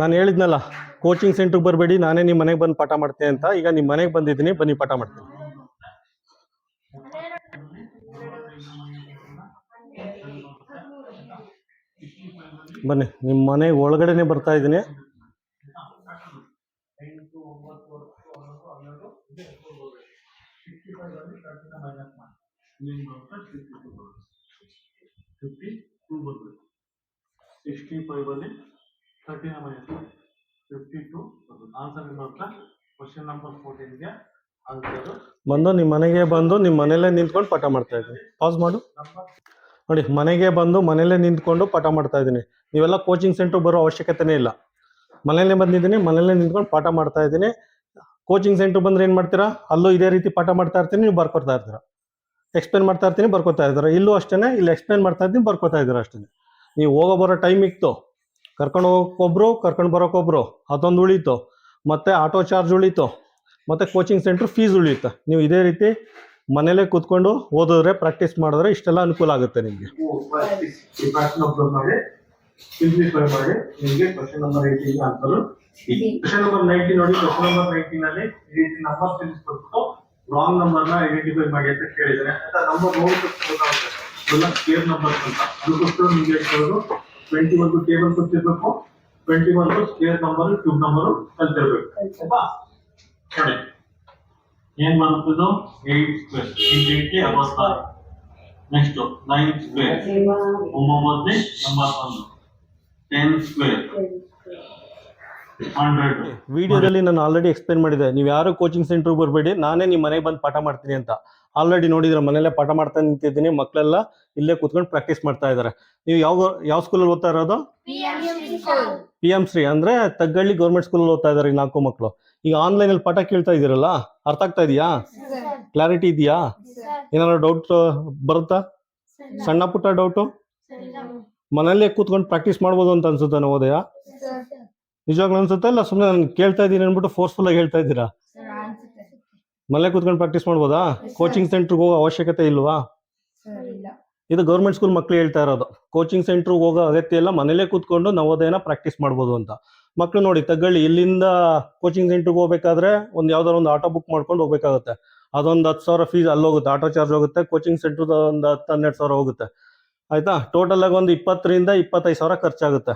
ನಾನು ಹೇಳಿದ್ನಲ್ಲ ಕೋಚಿಂಗ್ ಸೆಂಟ್ರಿಗೆ ಬರಬೇಡಿ, ನಾನೇ ನಿಮ್ಮ ಮನೆಗೆ ಬಂದು ಪಾಠ ಮಾಡ್ತೇನೆ ಅಂತ. ಈಗ ನಿಮ್ಮ ಮನೆಗೆ ಬಂದಿದ್ದೀನಿ, ಬನ್ನಿ ಪಾಠ ಮಾಡ್ತೀನಿ. ಬನ್ನಿ ನಿಮ್ಮ ಮನೆ ಒಳಗಡೆನೆ ಬರ್ತಾ ಇದ್ದೀನಿ. ಸಿಕ್ಸ್ಟಿ ಫೈವ್ ಅಲ್ಲಿ ತರ್ಟಿನ ಮೈನಸ್ ಫಿಫ್ಟಿ ಟು ಆನ್ಸರ್ ಏನು ಕ್ವಶನ್ ನಂಬರ್ ಫೋರ್ಟೀನ್ಗೆ ಬಂದು ನಿಮ್ಮ ಮನೆಗೆ ಬಂದು ನಿಮ್ಮ ಮನೆಯಲ್ಲೇ ನಿಂತ್ಕೊಂಡು ಪಾಠ ಮಾಡ್ತಾ ಇದ್ದೀನಿ. ಪಾಸ್ ಮಾಡು. ನೋಡಿ, ಮನೆಗೆ ಬಂದು ಮನೆಯಲ್ಲೇ ನಿಂತ್ಕೊಂಡು ಪಾಠ ಮಾಡ್ತಾ ಇದ್ದೀನಿ. ನೀವೆಲ್ಲ ಕೋಚಿಂಗ್ ಸೆಂಟರ್ ಬರೋ ಅವಶ್ಯಕತೆನೇ ಇಲ್ಲ. ಮನೆಯಲ್ಲೇ ಬಂದಿದ್ದೀನಿ ಮನೆಯಲ್ಲೇ ನಿಂತ್ಕೊಂಡು ಪಾಠ ಮಾಡ್ತಾ ಇದ್ದೀನಿ. ಕೋಚಿಂಗ್ ಸೆಂಟರ್ ಬಂದ್ರೆ ಏನು ಮಾಡ್ತೀರಾ? ಅಲ್ಲೂ ಇದೇ ರೀತಿ ಪಾಠ ಮಾಡ್ತಾ ಇರ್ತೀನಿ, ನೀವು ಬರ್ಕೊತಾ ಇರ್ತೀರಾ. ಎಕ್ಸ್ಪ್ಲೇನ್ ಮಾಡ್ತಾ ಇರ್ತೀನಿ ಬರ್ಕೊತಾ ಇದ್ದೀರಾ ಇಲ್ಲೂ ಅಷ್ಟೇ ಇಲ್ಲಿ ಎಕ್ಸ್ಪ್ಲೇನ್ ಮಾಡ್ತಾ ಇದ್ದೀನಿ ಬರ್ಕೊತಾ ಇದ್ದೀರಾ ಅಷ್ಟೇ ನೀವು ಹೋಗೋ ಬರೋ ಟೈಮ್ ಇತ್ತು. ಕರ್ಕೊಂಡು ಹೋಗೋಕ್ಕೊಬ್ರು ಕರ್ಕೊಂಡು ಬರೋಕ್ಕೊಬ್ರು ಅದೊಂದು ಉಳೀತು. ಮತ್ತು ಆಟೋ ಚಾರ್ಜ್ ಉಳೀತು. ಮತ್ತು ಕೋಚಿಂಗ್ ಸೆಂಟ್ರ್ ಫೀಸ್ ಉಳಿಯುತ್ತೆ. ನೀವು ಇದೇ ರೀತಿ ಮನೇಲೇ ಕೂತ್ಕೊಂಡು ಓದಿದ್ರೆ ಪ್ರಾಕ್ಟೀಸ್ ಮಾಡಿದ್ರೆ ಇಷ್ಟೆಲ್ಲ ಅನುಕೂಲ ಆಗುತ್ತೆ ನಿಮಗೆ. ಸಿಂಪ್ಲಿಫೈ ಮಾಡಿ ನಿಮಗೆ question number eighteen answer question number nineteen ನೋಡಿ ಕ್ವಶನ್ ನಂಬರ್ ನೈನ್ಟೀನ್ ಅಲ್ಲಿ ಈ ರೀತಿ ನಂಬರ್ ತಿಳಿಸ್ಕೊಟ್ಟು ರಾಂಗ್ ನಂಬರ್ನ ಐಡೆಂಟಿಫೈ ಮಾಡಿ ಅಂತ ಕೇಳಿದ್ದಾರೆ ಅಂತ ನಂಬರ್ ಇವೆಲ್ಲ ಸ್ಕೇರ್ ನಂಬರ್ಸ್ ಅಂತ. ಅದಕ್ಕೋಸ್ಕರ ನಿಮಗೆ ಹೇಳ್ತಿರೋದು ಟ್ವೆಂಟಿ ಒಂದು ಟೇಬಲ್ ಕೊಟ್ಟಿರ್ಬೇಕು ಟ್ವೆಂಟಿ ಒಂದು ಸ್ಕೇರ್ ನಂಬರ್ ಕ್ಯೂಬ್ ನಂಬರ್ ಕಲ್ತಿರ್ಬೇಕು ಆಯ್ತಾ ನೋಡಿ ಏನ್ ಬರುತ್ತದು ಏಟ್ ಸ್ಕ್ವೇರ್ ಏಟ್ ಏಟ್ಗೆ ಅರವತ್ತಾರು ನೆಕ್ಸ್ಟ್ ನೈನ್ ಸ್ಕ್ವೇರ್ ಒಂಬೊಂಬತ್ತನೇ ಎಂಬತ್ತೊಂದು ಟೆನ್ ಸ್ಕ್ವೇರ್ ವಿಡಿಯೋದಲ್ಲಿ ನಾನು ಆಲ್ರೆಡಿ ಎಕ್ಸ್ಪ್ಲೈನ್ ಮಾಡಿದೆ. ನೀವು ಯಾರು ಕೋಚಿಂಗ್ ಸೆಂಟರ್ ಬರಬೇಡಿ ನಾನೇ ನಿಮ್ಮ ಮನೆಗೆ ಬಂದು ಪಾಠ ಮಾಡ್ತೀನಿ ಅಂತ. ಆಲ್ರೆಡಿ ನೋಡಿದ್ರೆ ಮನೆಯಲ್ಲೇ ಪಾಠ ಮಾಡ್ತಾ ನಿಂತಿದ್ದೀನಿ ಮಕ್ಕಳೆಲ್ಲ ಇಲ್ಲೇ ಕೂತ್ಕೊಂಡು ಪ್ರಾಕ್ಟೀಸ್ ಮಾಡ್ತಾ ಇದ್ದಾರೆ. ನೀವು ಯಾವ ಯಾವ ಸ್ಕೂಲಲ್ಲಿ ಓದ್ತಾ ಇರೋದು? ಪಿ ಎಂ ಶ್ರೀ ಅಂದ್ರೆ ತಗ್ಗಳ್ಳಿ ಗೌರ್ಮೆಂಟ್ ಸ್ಕೂಲಲ್ಲಿ ಓದ್ತಾ ಇದ್ದಾರೆ ಈ ನಾಲ್ಕು ಮಕ್ಕಳು ಈಗ ಆನ್ಲೈನ್ ಅಲ್ಲಿ ಪಾಠ ಕೇಳ್ತಾ ಇದೀರಲ್ಲ ಅರ್ಥ ಆಗ್ತಾ ಇದೆಯಾ? ಕ್ಲಾರಿಟಿ ಇದೆಯಾ? ಏನಾದ್ರು ಡೌಟ್ ಬರುತ್ತಾ? ಸಣ್ಣ ಪುಟ್ಟ ಡೌಟು ಮನೇಲೆ ಕೂತ್ಕೊಂಡು ಪ್ರಾಕ್ಟೀಸ್ ಮಾಡ್ಬೋದು ಅಂತ ಅನ್ಸುತ್ತೆ ನವೋದಯ ನಿಜವಾಗ್ಲೂ ಅನ್ಸುತ್ತೆ ಇಲ್ಲ? ಸುಮ್ಮನೆ ನಾನು ಕೇಳ್ತಾ ಇದ್ದೀನಿ ಅಂದ್ಬಿಟ್ಟು ಫೋರ್ಸ್ಫುಲ್ ಆಗಿ ಹೇಳ್ತಾ ಇದ್ದೀರಾ? ಮನೆ ಕೂತ್ಕೊಂಡು ಪ್ರಾಕ್ಟೀಸ್ ಮಾಡ್ಬೋದಾ? ಕೋಚಿಂಗ್ ಸೆಂಟ್ರಿಗೆ ಹೋಗೋ ಅವಶ್ಯಕತೆ ಇಲ್ವಾ? ಇದು ಗೌರ್ಮೆಂಟ್ ಸ್ಕೂಲ್ ಮಕ್ಳು ಹೇಳ್ತಾ ಇರೋದು. ಕೋಚಿಂಗ್ ಸೆಂಟ್ರಿಗೆ ಹೋಗೋ ಅಗತ್ಯ ಇಲ್ಲ ಮನೇಲೇ ಕೂತ್ಕೊಂಡು ನವೋದಯನ ಪ್ರಾಕ್ಟೀಸ್ ಮಾಡ್ಬೋದು ಅಂತ. ಮಕ್ಳು ನೋಡಿ ತಗೊಳ್ಳಿ ಇಲ್ಲಿಂದ ಕೋಚಿಂಗ್ ಸೆಂಟ್ರಿಗೆ ಹೋಗ್ಬೇಕಾದ್ರೆ ಒಂದು ಯಾವ್ದಾರ ಒಂದು ಆಟೋ ಬುಕ್ ಮಾಡ್ಕೊಂಡು ಹೋಗ್ಬೇಕಾಗುತ್ತೆ. ಅದೊಂದು ಹತ್ತು ಸಾವಿರ ಫೀಸ್ ಅಲ್ಲಿ ಹೋಗುತ್ತೆ ಆಟೋ ಚಾರ್ಜ್ ಹೋಗುತ್ತೆ ಕೋಚಿಂಗ್ ಸೆಂಟ್ರದ ಒಂದು ಹತ್ತು ಹನ್ನೆರಡು ಸಾವಿರ ಹೋಗುತ್ತೆ. ಆಯ್ತಾ? ಟೋಟಲ್ ಆಗಿ ಒಂದು ಇಪ್ಪತ್ತರಿಂದ ಇಪ್ಪತ್ತೈದು ಸಾವಿರ ಖರ್ಚಾಗುತ್ತೆ.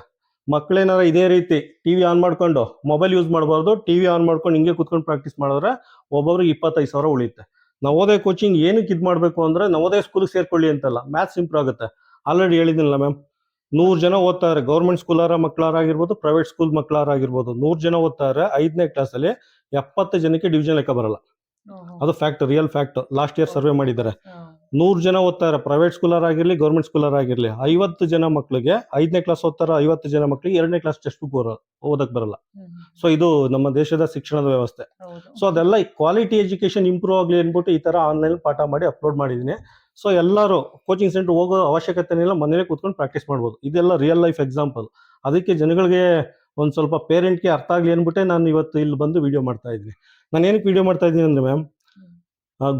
ಮಕ್ಳೇನಾರ ಇದೇ ರೀತಿ ಟಿವಿ ಆನ್ ಮಾಡ್ಕೊಂಡು ಮೊಬೈಲ್ ಯೂಸ್ ಮಾಡಬಾರ್ದು, ಟಿವಿ ಆನ್ ಮಾಡ್ಕೊಂಡು ಹಿಂಗೆ ಕೂತ್ಕೊಂಡು ಪ್ರಾಕ್ಟೀಸ್ ಮಾಡಿದ್ರೆ ಒಬ್ಬೊಬ್ರಿಗೆ ಇಪ್ಪತ್ತೈದು ಸಾವಿರ ಉಳಿಯುತ್ತೆ. ನವೋದಯ ಕೋಚಿಂಗ್ ಏನಕ್ಕೆ ಇದು ಮಾಡಬೇಕು ಅಂದ್ರೆ ನವೋದಯ ಸ್ಕೂಲ್ಗೆ ಸೇರ್ಕೊಳ್ಳಿ ಅಂತಲ್ಲ ಮ್ಯಾಥ್ಸ್ ಇಂಪ್ರೂವ್ ಆಗುತ್ತೆ. ಆಲ್ರೆಡಿ ಹೇಳಿದ್ನಲ್ಲ ಮ್ಯಾಮ್ ನೂರು ಜನ ಓದ್ತಾರೆ ಗೌರ್ಮೆಂಟ್ ಸ್ಕೂಲಾರ ಮಕ್ಕಳಾರಾಗಿರ್ಬೋದು ಪ್ರೈವೇಟ್ ಸ್ಕೂಲ್ ಮಕ್ಕಳಾರಾಗಿರ್ಬೋದು ನೂರು ಜನ ಓದ್ತಾರೆ, ಐದನೇ ಕ್ಲಾಸಲ್ಲಿ ಎಪ್ಪತ್ತು ಜನಕ್ಕೆ ಡಿವಿಷನ್ ಲೆಕ್ಕ ಬರಲ್ಲ. ಅದು fact real fact last year survey ಮಾಡಿದ್ದಾರೆ. ನೂರು ಜನ ಓದ್ತಾರೆ ಪ್ರೈವೇಟ್ ಸ್ಕೂಲರ್ ಆಗಿರಲಿ ಗೌರ್ಮೆಂಟ್ ಸ್ಕೂಲರ್ ಆಗಿರಲಿ. ಐವತ್ತು ಜನ ಮಕ್ಕಳಿಗೆ ಐದನೇ ಕ್ಲಾಸ್ ಓದ್ತಾರ ಐವತ್ತು ಜನ ಮಕ್ಕಳಿಗೆ ಎರಡನೇ ಕ್ಲಾಸ್ ಟೆಸ್ಟ್ ಬುಕ್ ಓದಕ್ ಬರಲ್ಲ. ಸೊ ಇದು ನಮ್ಮ ದೇಶದ ಶಿಕ್ಷಣದ ವ್ಯವಸ್ಥೆ. ಸೊ ಅದೆಲ್ಲ ಕ್ವಾಲಿಟಿ ಎಜುಕೇಶನ್ ಇಂಪ್ರೂವ್ ಆಗಲಿ ಅಂದ್ಬಿಟ್ಟು ಈ ತರ ಆನ್ಲೈನ್ ಪಾಠ ಮಾಡಿ ಅಪ್ಲೋಡ್ ಮಾಡಿದೀನಿ ಸೊ ಎಲ್ಲರೂ ಕೋಚಿಂಗ್ ಸೆಂಟರ್ ಹೋಗೋ ಅವಶ್ಯಕತೆ ಇಲ್ಲ ಮನೇಲೆ ಕೂತ್ಕೊಂಡು ಪ್ರಾಕ್ಟೀಸ್ ಮಾಡ್ಬೋದು. ಇದೆಲ್ಲ ರಿಯಲ್ ಲೈಫ್ ಎಕ್ಸಾಂಪಲ್ ಅದಕ್ಕೆ ಜನಗಳಿಗೆ ಒಂದು ಸ್ವಲ್ಪ ಪೇರೆಂಟ್ಗೆ ಅರ್ಥ ಆಗಲಿ ಅಂದ್ಬಿಟ್ಟೆ ನಾನು ಇವತ್ತು ಇಲ್ಲಿ ಬಂದು ವಿಡಿಯೋ ಮಾಡ್ತಾ ಇದ್ದೀನಿ. ನಾನು ಏನಕ್ಕೆ ವಿಡಿಯೋ ಮಾಡ್ತಾ ಇದ್ದೀನಿ ಅಂದರೆ ಮ್ಯಾಮ್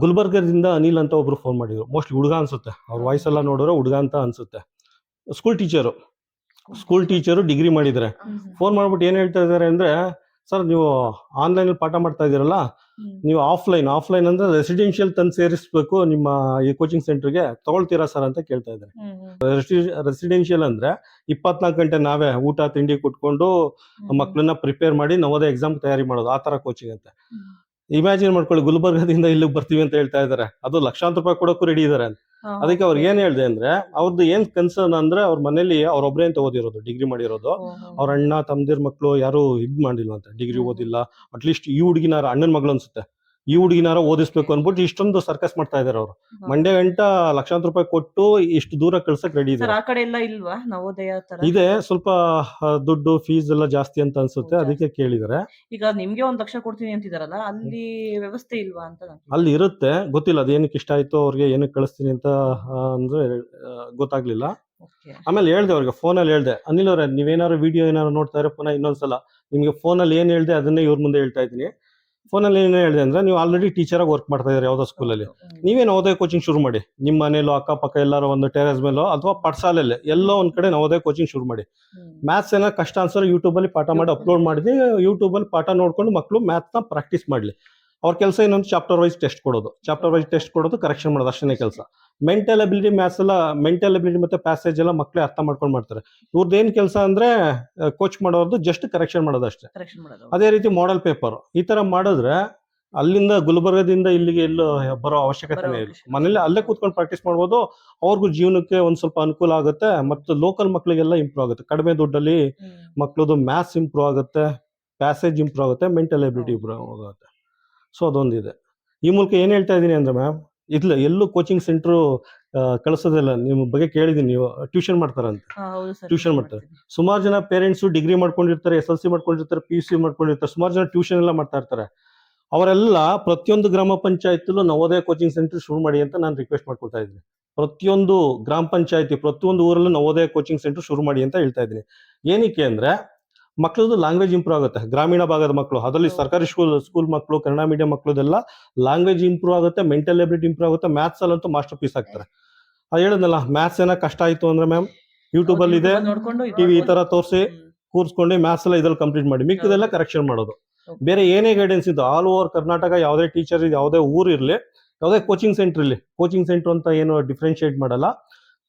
ಗುಲ್ಬರ್ಗದಿಂದ ಅನಿಲ್ ಅಂತ ಒಬ್ಬರು ಫೋನ್ ಮಾಡಿದ್ರು. ಮೋಸ್ಟ್ಲಿ ಹುಡುಗ ಅನ್ಸುತ್ತೆ. ಅವ್ರ ವಾಯ್ಸ್ ಎಲ್ಲ ನೋಡೋರು ಹುಡುಗ ಅಂತ ಅನ್ಸುತ್ತೆ. School teacher school teacher degree ಮಾಡಿದ್ದಾರೆ ಫೋನ್ ಮಾಡಿಬಿಟ್ಟು ಏನು ಹೇಳ್ತಾ ಇದ್ದಾರೆ ಅಂದ್ರೆ ಸರ್ ನೀವು ಆನ್ಲೈನ್ ಪಾಠ ಮಾಡ್ತಾ ಇದ್ದೀರಲ್ಲ? ನೀವು ಆಫ್ಲೈನ್ ಆಫ್ಲೈನ್ ಅಂದ್ರೆ ರೆಸಿಡೆನ್ಷಿಯಲ್ ತಂದು ಸೇರಿಸ್ಬೇಕು ನಿಮ್ಮ ಈ ಕೋಚಿಂಗ್ ಸೆಂಟರ್ಗೆ ತಗೊಳ್ತೀರಾ ಸರ್ ಅಂತ ಕೇಳ್ತಾ ಇದ್ದಾರೆ. ರೆಸಿಡೆನ್ಷಿಯಲ್ ಅಂದ್ರೆ ಇಪ್ಪತ್ನಾಲ್ಕು ಗಂಟೆ ನಾವೇ ಊಟ ತಿಂಡಿ ಕೊಟ್ಕೊಂಡು ಮಕ್ಕಳನ್ನ ಪ್ರಿಪೇರ್ ಮಾಡಿ ನವೋದಯ ಎಕ್ಸಾಮ್ ತಯಾರಿ ಮಾಡೋದು ಆ ತರ ಕೋಚಿಂಗ್ ಅಂತ. ಇಮ್ಯಾಜಿನ್ ಮಾಡ್ಕೊಳ್ಳಿ ಗುಲ್ಬರ್ಗದಿಂದ ಇಲ್ಲಿಗೆ ಬರ್ತೀವಿ ಅಂತ ಹೇಳ್ತಾ ಇದ್ದಾರೆ. ಅದು ಲಕ್ಷಾಂತರ ರೂಪಾಯಿ ಕೊಡೋಕ್ಕೂ ರೆಡಿ ಇದಾರೆ ಅಂತ. ಅದಕ್ಕೆ ಅವ್ರಿಗೆ ಏನ್ ಹೇಳ್ದೆ ಅಂದ್ರೆ ಅವ್ರದ್ದು ಏನ್ ಕನ್ಸರ್ನ್ ಅಂದ್ರೆ ಅವ್ರ ಮನೇಲಿ ಅವ್ರೊಬ್ರೇ ಅಂತ ಓದಿರೋದು ಡಿಗ್ರಿ ಮಾಡಿರೋದು. ಅವ್ರ ಅಣ್ಣ ತಮ್ಮದಿರ್ ಮಕ್ಕಳು ಯಾರು ಇದ್ ಮಾಡಿಲ್ಲ ಅಂತ ಡಿಗ್ರಿ ಓದಿಲ್ಲ ಅಟ್ಲೀಸ್ಟ್ ಈ ಹುಡುಗಿನ ಅಣ್ಣನ ಮಗಳು ಅನ್ಸುತ್ತೆ. ಈ ಹುಡುಗಿನಾರ ಓದಿಸ್ಬೇಕು ಅನ್ಬಿಟ್ಟು ಇಷ್ಟೊಂದು ಸರ್ಕಸ್ ಮಾಡ್ತಾ ಇದಾರೆ ಅವರು. ಮಂಡ್ಯ ಗಂಟ ಲಕ್ಷಾಂತರ ರೂಪಾಯಿ ಕೊಟ್ಟು ಇಷ್ಟು ದೂರ ಕಳ್ಸಕ್ ರೆಡಿ ಇದೆ ಆ ಕಡೆ ಎಲ್ಲ ಇಲ್ವಾ? ನವೋದಯ ತರ? ಇದೆ ಸ್ವಲ್ಪ ದುಡ್ಡು ಫೀಸ್ ಎಲ್ಲ ಜಾಸ್ತಿ ಅಂತ ಅನ್ಸುತ್ತೆ ಅದಕ್ಕೆ ಕೇಳಿದಾರೆ ಈಗ ನಿಮ್ಗೆ ಒಂದ್ ಲಕ್ಷ ಕೊಡ್ತೀನಿ ಅಂತಿದಾರಲ್ಲ ಅಲ್ಲಿ ವ್ಯವಸ್ಥೆ ಇಲ್ವಾ ಅಂತ ಅಲ್ಲಿ ಇರುತ್ತೆ ಗೊತ್ತಿಲ್ಲ ಅದು ಏನಕ್ಕೆ ಇಷ್ಟ ಆಯ್ತು ಅವ್ರಿಗೆ ಏನಕ್ಕೆ ಕಳಿಸ್ತೀನಿ ಅಂತ ಅಂದ್ರೆ ಗೊತ್ತಾಗ್ಲಿಲ್ಲ. ಆಮೇಲೆ ಹೇಳ್ದೆ ಅವ್ರಿಗೆ ಫೋನಲ್ಲಿ ಹೇಳ್ದೆ ಅನಿಲ್ ಅವ್ರೆ ನೀವೇನಾದ್ರು ವಿಡಿಯೋ ಏನಾದ್ರು ನೋಡ್ತಾ ಇರೋ ಪುನಃ ಇನ್ನೊಂದ್ಸಲ ನಿಮ್ಗೆ ಫೋನಲ್ಲಿ ಏನ್ ಹೇಳ್ದೆ ಅದನ್ನೇ ಇವ್ರ ಮುಂದೆ ಹೇಳ್ತಾ ಇದ್ದೀನಿ. ಫೋನಲ್ಲಿ ಏನು ಹೇಳಿದೆ ಅಂದ್ರೆ ನೀವು ಆಲ್ರೆಡಿ ಟೀಚರಾಗಿ ವರ್ಕ್ ಮಾಡ್ತಾ ಇದ್ದಾರೆ ಯಾವುದೋ ಸ್ಕೂಲಲ್ಲಿ ನೀವೇ ನವೋದಯ ಕೋಚಿಂಗ್ ಶುರು ಮಾಡಿ. ನಿಮ್ಮ ಮನೇಲೋ ಅಕ್ಕಪಕ್ಕ ಎಲ್ಲಾರೋ ಒಂದು ಟೆರೆಸ್ ಮೇಲೋ ಅಥವಾ ಪಡ್ಸಾಲಲ್ಲೇ ಎಲ್ಲೋ ಒಂದ್ ಕಡೆ ನವೋದಯ ಕೋಚಿಂಗ್ ಶುರು ಮಾಡಿ. ಮ್ಯಾಥ್ಸ್ ಏನೋ ಕಷ್ಟ ಅನ್ಸರ್ ಯೂಟ್ಯೂಬ್ ಅಲ್ಲಿ ಪಾಠ ಮಾಡಿ ಅಪ್ಲೋಡ್ ಮಾಡಿದ್ರೆ ಯೂಟ್ಯೂಬಲ್ಲಿ ಪಾಠ ನೋಡ್ಕೊಂಡು ಮಕ್ಕಳು ಮ್ಯಾಥ್ನ ಪ್ರಾಕ್ಟೀಸ್ ಮಾಡ್ಲಿ. ಅವ್ರ ಕೆಲಸ ಇನ್ನೊಂದು ಚಾಪ್ಟರ್ ವೈಸ್ ಟೆಸ್ಟ್ ಕೊಡೋದು. ಚಾಪ್ಟರ್ ವೈಸ್ ಟೆಸ್ಟ್ ಕೊಡೋದು ಕರೆಕ್ಷನ್ ಮಾಡೋದು ಅಷ್ಟೇ ಕೆಲಸ. ಮೆಂಟಲ್ ಅಬಿಲಿಟಿ ಮ್ಯಾಥ್ಸ್ ಎಲ್ಲ ಮೆಂಟಲ್ ಅಬಿಲಿಟಿ ಮತ್ತೆ ಪ್ಯಾಸೇಜ್ ಎಲ್ಲ ಮಕ್ಕಳೇ ಅರ್ಥ ಮಾಡ್ಕೊಂಡು ಮಾಡ್ತಾರೆ. ಇವ್ರದ್ದು ಏನ್ ಕೆಲಸ ಅಂದ್ರೆ ಕೋಚ್ ಮಾಡೋದು ಜಸ್ಟ್ ಕರೆಕ್ಷನ್ ಮಾಡೋದು ಅಷ್ಟೇ. ಅದೇ ರೀತಿ ಮಾಡೆಲ್ ಪೇಪರ್ ಈ ತರ ಮಾಡಿದ್ರೆ ಅಲ್ಲಿಂದ ಗುಲ್ಬರ್ಗದಿಂದ ಇಲ್ಲಿಗೆ ಎಲ್ಲೋ ಬರೋ ಅವಶ್ಯಕತೆನೇ ಬರೋ ಇಲ್ಲ. ಅವಶ್ಯಕತೆ. ಮನೇಲಿ ಅಲ್ಲೇ ಕೂತ್ಕೊಂಡು ಪ್ರಾಕ್ಟೀಸ್ ಮಾಡ್ಬೋದು. ಅವ್ರಿಗೂ ಜೀವನಕ್ಕೆ ಒಂದ್ ಸ್ವಲ್ಪ ಅನುಕೂಲ ಆಗುತ್ತೆ ಮತ್ತು ಲೋಕಲ್ ಮಕ್ಕಳಿಗೆಲ್ಲ ಇಂಪ್ರೂವ್ ಆಗುತ್ತೆ. ಕಡಿಮೆ ದುಡ್ಡಲ್ಲಿ. ಮಕ್ಕಳದು ಮ್ಯಾಥ್ಸ್ ಇಂಪ್ರೂವ್ ಆಗುತ್ತೆ ಪ್ಯಾಸೇಜ್ ಇಂಪ್ರೂವ್ ಆಗುತ್ತೆ ಮೆಂಟಲ್ ಎಬಿಲಿಟಿ ಇಂಪ್ರೂವ್ ಆಗುತ್ತೆ. ಸೊ ಅದೊಂದಿದೆ. ಈ ಮೂಲಕ ಏನು ಹೇಳ್ತಾ ಇದ್ದೀನಿ ಅಂದ್ರೆ ಮ್ಯಾಮ್ ಇಲ್ಲ ಎಲ್ಲೂ ಕೋಚಿಂಗ್ ಸೆಂಟ್ರು ಕಳಿಸೋದಿಲ್ಲ. ನಿಮ್ಮ ಬಗ್ಗೆ ಕೇಳಿದೀನಿ ನೀವು. ಟ್ಯೂಷನ್ ಮಾಡ್ತಾರಂತೆ. ಟ್ಯೂಷನ್ ಮಾಡ್ತಾರೆ. ಸುಮಾರು ಜನ ಪೇರೆಂಟ್ಸ್ ಡಿಗ್ರಿ ಮಾಡ್ಕೊಂಡಿರ್ತಾರೆ ಎಸ್ ಎಲ್ ಸಿ ಮಾಡ್ಕೊಂಡಿರ್ತಾರೆ ಪಿ ಯು ಸಿ ಮಾಡ್ಕೊಂಡಿರ್ತಾರೆ. ಸುಮಾರು ಜನ ಟ್ಯೂಷನ್ ಎಲ್ಲ ಮಾಡ್ತಾ ಇರ್ತಾರೆ. ಅವರೆಲ್ಲ ಪ್ರತಿಯೊಂದು ಗ್ರಾಮ ಪಂಚಾಯತ್ಲೂ ನವೋದಯ ಕೋಚಿಂಗ್ ಸೆಂಟರ್ ಶುರು ಮಾಡಿ ಅಂತ ನಾನು ರಿಕ್ವೆಸ್ಟ್ ಮಾಡ್ಕೊಳ್ತಾ ಇದ್ದೀನಿ. ಪ್ರತಿಯೊಂದು ಗ್ರಾಮ ಪಂಚಾಯತಿ ಪ್ರತಿಯೊಂದು ಊರಲ್ಲೂ ನವೋದಯ ಕೋಚಿಂಗ್ ಸೆಂಟರ್ ಶುರು ಮಾಡಿ ಅಂತ ಹೇಳ್ತಾ ಇದ್ದೀನಿ. ಏನಕ್ಕೆ ಅಂದ್ರೆ ಮಕ್ಕಳದು ಲ್ಯಾಂಗ್ವೇಜ್ ಇಂಪ್ರೂವ್ ಆಗುತ್ತೆ ಗ್ರಾಮೀಣ ಭಾಗದ ಮಕ್ಕಳು ಅದರಲ್ಲಿ ಸರ್ಕಾರಿ ಸ್ಕೂಲ್ ಸ್ಕೂಲ್ ಮಕ್ಕಳು ಕನ್ನಡ ಮೀಡಿಯಂ ಮಕ್ಕಳದೆಲ್ಲ ಲ್ಯಾಂಗ್ವೇಜ್ ಇಂಪ್ರೂವ್ ಆಗುತ್ತೆ ಮೆಂಟಲ್ ಎಬಿಲಿಟಿ ಇಂಪ್ರೂವ್ ಆಗುತ್ತೆ ಮ್ಯಾಥ್ಸ್ ಅಲ್ಲಂತೂ ಮಾಸ್ಟರ್ ಪೀಸ್ ಆಗ್ತಾರೆ ಅದು ಹೇಳಿದ್ನಲ್ಲ ಮ್ಯಾಥ್ಸ್ ಏನೋ ಕಷ್ಟ ಆಯ್ತು ಅಂದ್ರೆ ಮ್ಯಾಮ್ ಯೂಟ್ಯೂಬ್ ಅಲ್ಲಿ ಇದೆ ಇದು ಟಿವಿ ಈ ತರ. ತೋರಿಸಿ. ಕೂರ್ಸ್ಕೊಂಡು ಮ್ಯಾಥ್ಸ್ ಎಲ್ಲ ಇದ್ರಲ್ಲಿ ಕಂಪ್ಲೀಟ್ ಮಾಡಿ ಮಿಕ್ಕಿದೆಲ್ಲ. ಕರೆಕ್ಷನ್ ಮಾಡೋದು ಬೇರೆ ಏನೇ ಗೈಡೆನ್ಸ್ ಇದ್ದು ಆಲ್ ಓವರ್ ಕರ್ನಾಟಕ ಯಾವುದೇ ಟೀಚರ್ ಯಾವುದೇ ಊರು ಇರಲಿ ಯಾವುದೇ ಕೋಚಿಂಗ್ ಸೆಂಟರ್ ಇರಲಿ ಕೋಚಿಂಗ್ ಸೆಂಟರ್ ಅಂತ ಏನು ಡಿಫ್ರೆನ್ಶಿಯೇಟ್ ಮಾಡಲ್ಲ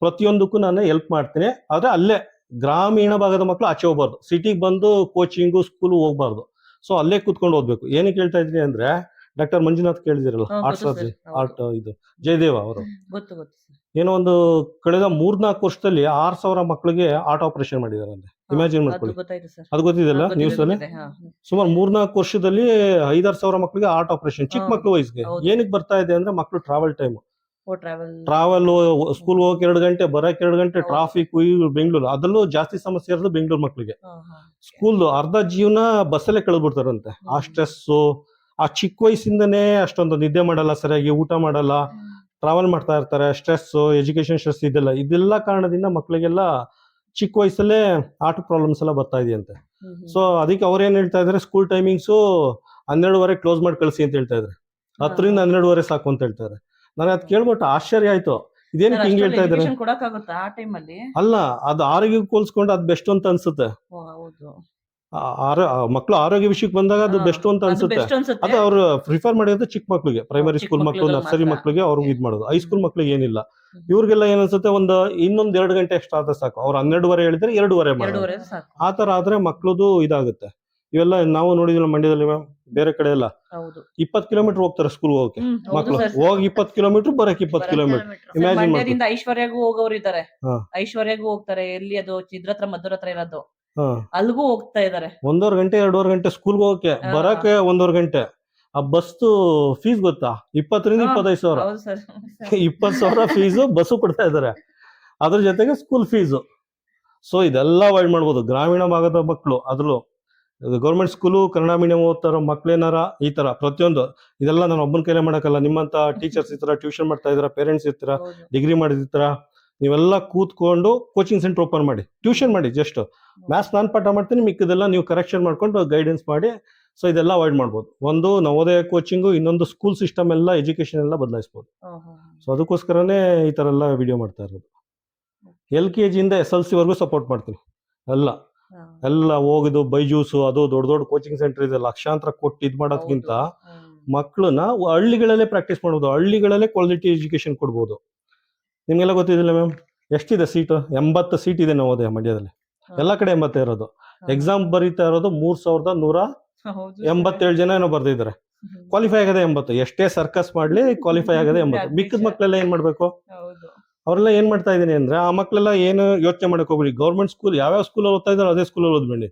ಪ್ರತಿಯೊಂದಕ್ಕೂ ನಾನು ಹೆಲ್ಪ್ ಮಾಡ್ತೀನಿ ಆದರೆ ಅಲ್ಲೇ ಗ್ರಾಮೀಣ ಭಾಗದ ಮಕ್ಕಳು ಆಚೆ ಹೋಗ್ಬಾರ್ದು. ಸಿಟಿಗೆ ಬಂದು ಕೋಚಿಂಗು ಸ್ಕೂಲು ಹೋಗ್ಬಾರ್ದು. ಸೊ ಅಲ್ಲೇ ಕೂತ್ಕೊಂಡು ಓದ್ಬೇಕು. ಏನಕ್ಕೆ ಹೇಳ್ತಾ ಇದ್ದೀನಿ ಅಂದ್ರೆ ಡಾಕ್ಟರ್ ಮಂಜುನಾಥ್ ಕೇಳಿದಿರಲ್ಲ ಆರ್ಟ್. ಆರ್ಟ್ ಇದು ಜಯದೇವ ಅವರು. ಏನೋ ಒಂದು ಕಳೆದ ಮೂರ್ನಾಲ್ಕು ವರ್ಷದಲ್ಲಿ ಆರ್ ಸಾವಿರ ಮಕ್ಕಳಿಗೆ ಆರ್ಟ್ ಆಪರೇಷನ್ ಮಾಡಿದಾರೆ ಅಲ್ಲಿ ಇಮ್ಯಾಜಿನ್ ಮಾಡ್ಕೊಳ್ಳಿ. ಅದು ಗೊತ್ತಿದೆಯಲ್ಲ ನ್ಯೂಸ್ ಅಲ್ಲಿ ಸುಮಾರು ಮೂರ್ನಾಲ್ಕು ವರ್ಷದಲ್ಲಿ ಐದಾರು ಸಾವಿರ ಮಕ್ಕಳಿಗೆ ಆರ್ಟ್ ಆಪರೇಷನ್ ಚಿಕ್ಕ ಮಕ್ಕಳು ವಯಸ್ಸಿಗೆ. ಏನಕ್ಕೆ ಬರ್ತಾ ಇದೆ ಅಂದ್ರೆ ಮಕ್ಕಳು travel time travel travel school ಹೋಗಕ್ಕೆ ಎರಡು ಗಂಟೆ ಬರಕ್ಕೆ ಎರಡು ಗಂಟೆ ಟ್ರಾಫಿಕ್ ಬೆಂಗಳೂರು ಅದರಲ್ಲೂ ಜಾಸ್ತಿ ಸಮಸ್ಯೆ ಇರೋದು ಬೆಂಗಳೂರು ಮಕ್ಕಳಿಗೆ ಸ್ಕೂಲ್ ಅರ್ಧ ಜೀವನ ಬಸ್ಸಲ್ಲೇ ಕಳೆದ್ಬಿಡ್ತಾರಂತೆ ಆ. ಸ್ಟ್ರೆಸ್ಸು ಆ ಚಿಕ್ಕ ವಯಸ್ಸಿಂದನೇ ಅಷ್ಟೊಂದು ನಿದ್ದೆ ಮಾಡಲ್ಲ ಸರಿಯಾಗಿ ಊಟ ಮಾಡಲ್ಲ ಟ್ರಾವೆಲ್ ಮಾಡ್ತಾ ಇರ್ತಾರೆ ಸ್ಟ್ರೆಸ್ ಎಜುಕೇಶನ್ ಸ್ಟ್ರೆಸ್ ಇದೆಲ್ಲ. ಇದೆಲ್ಲ ಕಾರಣದಿಂದ ಮಕ್ಕಳಿಗೆಲ್ಲ ಚಿಕ್ಕ ವಯಸ್ಸಲ್ಲೇ ಆಟ ಪ್ರಾಬ್ಲಮ್ಸ್ ಎಲ್ಲ ಬರ್ತಾ ಇದೆಯಂತೆ. ಸೊ ಅದಕ್ಕೆ ಅವ್ರು ಏನ್ ಹೇಳ್ತಾ ಇದಾರೆ ಸ್ಕೂಲ್ ಟೈಮಿಂಗ್ಸು ಹನ್ನೆರಡುವರೆ ಕ್ಲೋಸ್ ಮಾಡಿ ಕಳಿಸಿ ಅಂತ ಹೇಳ್ತಾ ಇದ್ದಾರೆ. ಹತ್ತರಿಂದ ಹನ್ನೆರಡುವರೆ ಸಾಕು ಅಂತ ಹೇಳ್ತಾರೆ ನಾನು ಅದ್ ಕೇಳ್ಬಿಟ್ಟು ಆಶ್ಚರ್ಯ ಆಯ್ತು. ಇದೇನಕ್ಕೆ ಹಿಂಗ್ ಹೇಳ್ತಾ ಇದಾರೆ ಕೊಡಕ್ಕಾಗುತ್ತಾ ಆ ಟೈಮ್ ಅಲ್ಲಿ? ಅದು ಆರೋಗ್ಯ ಹೋಲ್ಸ್ಕೊಂಡು ಅದು ಬೆಸ್ಟ್ ಅಂತ ಅನ್ಸುತ್ತೆ. ಮಕ್ಳು ಆರೋಗ್ಯ ವಿಷಯಕ್ಕೆ ಬಂದಾಗ ಅದು ಬೆಸ್ಟ್ ಅಂತ ಅನ್ಸುತ್ತೆ. ಅದು ಅವ್ರು ಪ್ರಿಫರ್ ಮಾಡಿರೋದು ಚಿಕ್ಕ ಮಕ್ಳಿಗೆ ಪ್ರೈಮರಿ ಸ್ಕೂಲ್ ಮಕ್ಳು ನರ್ಸರಿ ಮಾತ್ರ. ಮಕ್ಳಿಗೆ ಅವ್ರಿಗೆ ಇದ್ ಮಾಡೋದು. ಹೈಸ್ಕೂಲ್ ಮಕ್ಳಿಗೆ ಏನಿಲ್ಲ. ಇವ್ರಿಗೆಲ್ಲ ಏನನ್ಸುತ್ತೆ ಅನ್ಸುತ್ತೆ ಒಂದು ಇನ್ನೊಂದ್ ಎರಡು ಗಂಟೆ ಎಕ್ಸ್ಟ್ರಾ ಆದ್ರೆ ಸಾಕು. ಅವ್ರು ಹನ್ನೆರಡುವರೆ ಹೇಳಿದ್ರೆ ಎರಡೂವರೆ ಮಾಡೋದು. ಆ ತರ ಆದ್ರೆ ಮಕ್ಳದು ಇದಾಗುತ್ತೆ. ಇವೆಲ್ಲ ನಾವು ನೋಡಿದಿಲ್ಲ ಮಂಡ್ಯದಲ್ಲಿ ಮ್ಯಾಮ್ ಬೇರೆ ಕಡೆ ಎಲ್ಲ. ಹೌದು. ಇಪ್ಪತ್ ಕಿಲೋಮೀಟರ್ ಹೋಗ್ತಾರೆ ಸ್ಕೂಲ್ ಹೋಗಕ್ಕೆ. ಹ್ಮ್, ಹೌದು ಮಕ್ಳು. ಸರ್. ಹೋಗಿ ಇಪ್ಪತ್ ಕಿಲೋಮೀಟರ್ ಬರಕ್ ಇಪ್ಪತ್ ಬರಕ್ಕೆ ಕಿಲೋಮೀಟರ್. ಸರ್, Imagine ಮಂಡ್ಯದಿಂದ ಐಶ್ವರ್ಯಗೂ ಹೋಗೋರು ಇದ್ದಾರೆ. ಹಾ. ಐಶ್ವರ್ಯಗೂ ಹೋಗ್ತಾರೆ ಎಲ್ಲಿ ಅದು ಚಿದ್ರತ್ರ ಮದ್ದೂರ್ ಹತ್ರ ಇರೋದು. ಹಾ. ಅಲ್ಗೂ ಹೋಗ್ತಾ ಇದಾರೆ ಒಂದೂವರೆ ಗಂಟೆ ಎರಡೂವರೆ ಗಂಟೆ ಸ್ಕೂಲ್ಗೆ ಹೋಗಕ್ಕೆ. ಹಾ. ಬರಕ್ಕೆ ಒಂದೂವರೆ ಗಂಟೆ. ಆ ಬಸ್ ಫೀಸ್ ಗೊತ್ತಾ? ಇಪ್ಪತ್ತರಿಂದ ಹಾ. ಇಪ್ಪತ್ತೈದು ಸಾವಿರ. ಹೌದು ಸರ್. ಇಪ್ಪತ್ತು ಸಾವಿರ ಫೀಸ್ ಬಸ್ಸು ಕೊಡ್ತಾ ಇದ್ದಾರೆ. ಅದ್ರ ಜೊತೆಗೆ ಸ್ಕೂಲ್ ಫೀಸ್ ಸೊ ಇದೆಲ್ಲ ಅವಾಯ್ಡ್ ಮಾಡ್ಬೋದು. ಗ್ರಾಮೀಣ ಭಾಗದ ಮಕ್ಕಳು ಅದ್ರಲ್ಲೂ. ಗೌರ್ಮೆಂಟ್ ಸ್ಕೂಲು ಕನ್ನಡ ಮೀಡಿಯಂ ಓದ್ತಾರೋ ಮಕ್ಳೇನಾರ ಈ ತರ ಪ್ರತಿಯೊಂದು. ಇದೆಲ್ಲ ನಾನು ಒಬ್ಬನ ಕೈಲೇ ಮಾಡಕ್ಕಲ್ಲ. ನಿಮ್ಮಂತ ಟೀಚರ್ಸ್ ಇರ್ತಾರ ಟ್ಯೂಷನ್ ಮಾಡ್ತಾ ಇದ್ರ ಪೇರೆಂಟ್ಸ್ ಇರ್ತೀರ. ಡಿಗ್ರಿ ಮಾಡಿರ್ತಾರ ನೀವೆಲ್ಲ ಕೂತ್ಕೊಂಡು ಕೋಚಿಂಗ್ ಸೆಂಟರ್ ಓಪನ್ ಮಾಡಿ. ಟ್ಯೂಷನ್ ಮಾಡಿ ಜಸ್ಟ್ ಮ್ಯಾಥ್ಸ್ ನಾನು ಪಾಠ ಮಾಡ್ತೀನಿ ಮಿಕ್ಕದೆಲ್ಲ ನೀವು ಕರೆಕ್ಷನ್ ಮಾಡ್ಕೊಂಡು ಗೈಡೆನ್ಸ್ ಮಾಡಿ. ಸೊ ಇದೆಲ್ಲ ಅವಾಯ್ಡ್ ಮಾಡ್ಬೋದು. ಒಂದು ನವೋದಯ ಕೋಚಿಂಗು ಇನ್ನೊಂದು ಸ್ಕೂಲ್ ಸಿಸ್ಟಮ್ ಎಲ್ಲ ಎಜುಕೇಶನ್ ಎಲ್ಲ ಬದಲಾಯಿಸ್ಬೋದು. ಸೊ ಅದಕ್ಕೋಸ್ಕರನೇ ಈ ತರ ಎಲ್ಲ ವಿಡಿಯೋ ಮಾಡ್ತಾ ಇರೋದು. ಎಲ್ ಕೆ ಜಿಯಿಂದ ಎಸ್ ಎಲ್ ಸಿ ವರ್ಗೂ ಸಪೋರ್ಟ್ ಮಾಡ್ತೀನಿ. ಎಲ್ಲ. ಎಲ್ಲ ಹೋಗಿದ್ದು ಬೈಜೂಸು ಅದು ದೊಡ್ಡ ದೊಡ್ಡ ಕೋಚಿಂಗ್ ಸೆಂಟರ್ ಇದೆ ಲಕ್ಷಾಂತರ ಕೊಟ್ಟು ಇದು ಮಾಡೋದ್ಕಿಂತ. ಮಕ್ಕಳನ್ನ ಹಳ್ಳಿಗಳಲ್ಲೇ ಪ್ರಾಕ್ಟೀಸ್ ಮಾಡ್ಬೋದು ಹಳ್ಳಿಗಳಲ್ಲೇ ಕ್ವಾಲಿಟಿ ಎಜುಕೇಶನ್ ಕೊಡ್ಬೋದು. ನಿಮ್ಗೆಲ್ಲ ಗೊತ್ತಿದಿಲ್ಲ ಮ್ಯಾಮ್ ಎಷ್ಟಿದೆ ಸೀಟ್ ಎಂಬತ್ತು ಸೀಟ್ ಇದೆ ನವೋದಯ ಮಂಡ್ಯದಲ್ಲಿ. ಎಲ್ಲ ಕಡೆ ಎಂಬತ್ತೇ ಇರೋದು. ಎಕ್ಸಾಮ್ ಬರೀತಾ ಇರೋದು ಮೂರ್ ಸಾವಿರದ ನೂರ. ಎಂಬತ್ತೇಳು ಜನ ಏನೋ ಬರ್ದಿದ್ದಾರೆ. ಕ್ವಾಲಿಫೈ ಆಗದೆ ಎಂಬತ್ತು. ಎಷ್ಟೇ ಸರ್ಕಸ್ ಮಾಡ್ಲಿ ಕ್ವಾಲಿಫೈ ಆಗದೆ ಎಂಬತ್ತು. ಮಿಕ್ಕದ ಮಕ್ಕಳೆಲ್ಲ ಏನ್ ಮಾಡ್ಬೇಕು? ಅವರೆಲ್ಲ ಏನ್ ಮಾಡ್ತಾ ಇದ್ದೀನಿ ಅಂದ್ರೆ ಆ ಮಕ್ಕಳೆಲ್ಲ ಏನು ಯೋಚನೆ ಮಾಡಕ್ಕೆ ಹೋಗ್ಬಿಡಿ. ಗೌರ್ಮೆಂಟ್ ಸ್ಕೂಲ್ ಯಾವ್ಯಾವ ಸ್ಕೂಲ್ ಓದ್ತಾ ಇದ್ದಾರೆ ಅದೇ ಸ್ಕೂಲಲ್ಲಿ ಓದ್ಬೇಡಿ.